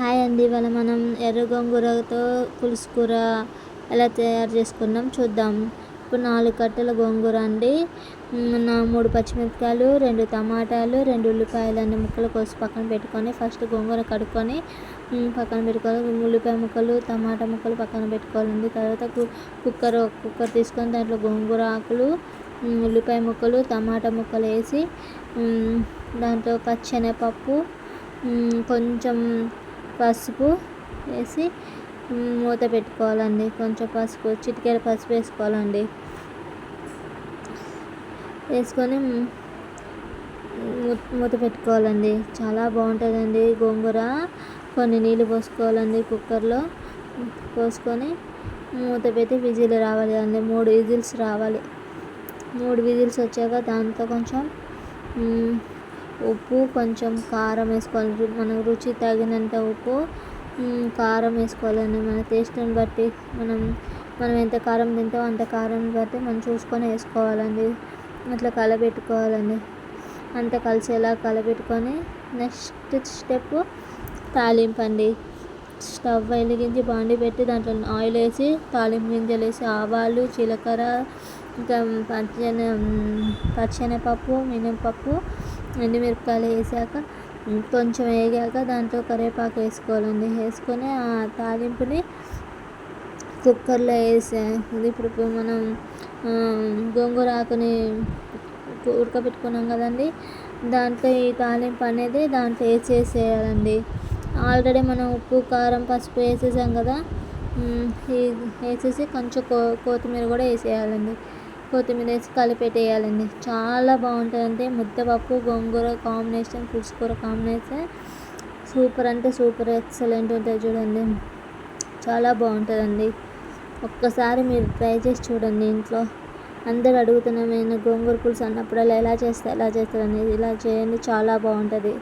Hi అండి. ఇవాళ మనం ఎర్ర గోంగూరతో పులుసు కూర ఎలా తయారు చేసుకున్నాం చూద్దాం. ఇప్పుడు నాలుగు కట్టల గోంగూర అండి. నా మూడు పచ్చిమిరపకాయలు రెండు టమాటాలు రెండు ఉల్లిపాయలు అన్ని ముక్కలు కోసి పక్కన పెట్టుకొని ఫస్ట్ గోంగూర కడుక్కొని పక్కన పెట్టుకోవాలి. ఉల్లిపాయ ముక్కలు టమాటా ముక్కలు పక్కన పెట్టుకోవాలండి. తర్వాత కు- కుక్కర్ కుక్కర్ తీసుకొని దాంట్లో గోంగూర ఆకులు ఉల్లిపాయ ముక్కలు టమాటా ముక్కలు వేసి దాంట్లో పచ్చెనగపప్పు కొంచెం పసుపు వేసి మూత పెట్టుకోవాలండి. కొంచెం పసుపు చిటికెడ పసుపు వేసుకోవాలండి. వేసుకొని మూత పెట్టుకోవాలండి. చాలా బాగుంటుందండి గోంగూర. కొన్ని నీళ్ళు పోసుకోవాలండి కుక్కర్లో. పోసుకొని మూత పెట్టి విజిల్ రావాలి అండి. మూడు విజిల్స్ రావాలి. మూడు విజిల్స్ వచ్చాక దాంతో కొంచెం ఉప్పు కొంచెం కారం వేసుకోవాలి. రు- మన రుచి తగినంత ఉప్పు కారం వేసుకోవాలండి. మన టేస్ట్ని బట్టి మనం మనం ఎంత కారం తింటామో అంత కారం బట్టి మనం చూసుకొని వేసుకోవాలండి. అట్లా కలబెట్టుకోవాలండి. అంత కలిసేలా కలబెట్టుకొని నెక్స్ట్ స్టెప్ తాలింపు అండి. స్టవ్ వెలిగించి బాండి పెట్టి దాంట్లో ఆయిల్ వేసి తాలింపు గింజలు వేసి ఆవాలు జీలకర్ర ఇంకా పచ్చని పచ్చనపప్పు మినపప్పు ఎండుమిరపకాయలు వేసాక కొంచెం వేగాక దాంట్లో కరివేపాకు వేసుకోవాలండి. వేసుకొని ఆ తాలింపుని కుక్కర్లో వేసే ఇప్పుడు మనం గోంగూర ఆకుని ఉడకబెట్టుకున్నాం కదండి. దాంట్లో ఈ తాలింపు అనేది దాంట్లో వేసేసేయాలండి. ఆల్రెడీ మనం ఉప్పు కారం పసుపు వేసేసాం కదా. ఈ వేసేసి కొంచెం కో కొత్తిమీర కూడా వేసేయాలండి. కొత్తిమీర వేసి కలిపెట్టేయాలండి. చాలా బాగుంటుందండి ముద్దపప్పు గోంగూర కాంబినేషన్ పులుసుకూర కాంబినేషన్ సూపర్ అంటే సూపర్ ఎక్సలెంట్ ఉంటుంది చూడండి. చాలా బాగుంటుందండి. ఒక్కసారి మీరు ట్రై చేసి చూడండి ఇంట్లో. అందరు అడుగుతున్నామైన గోంగూర పులుసు అన్నప్పుడల్లా ఎలా చేస్తే ఎలా చేస్తారు అనేది ఇలా చేయండి చాలా బాగుంటుంది.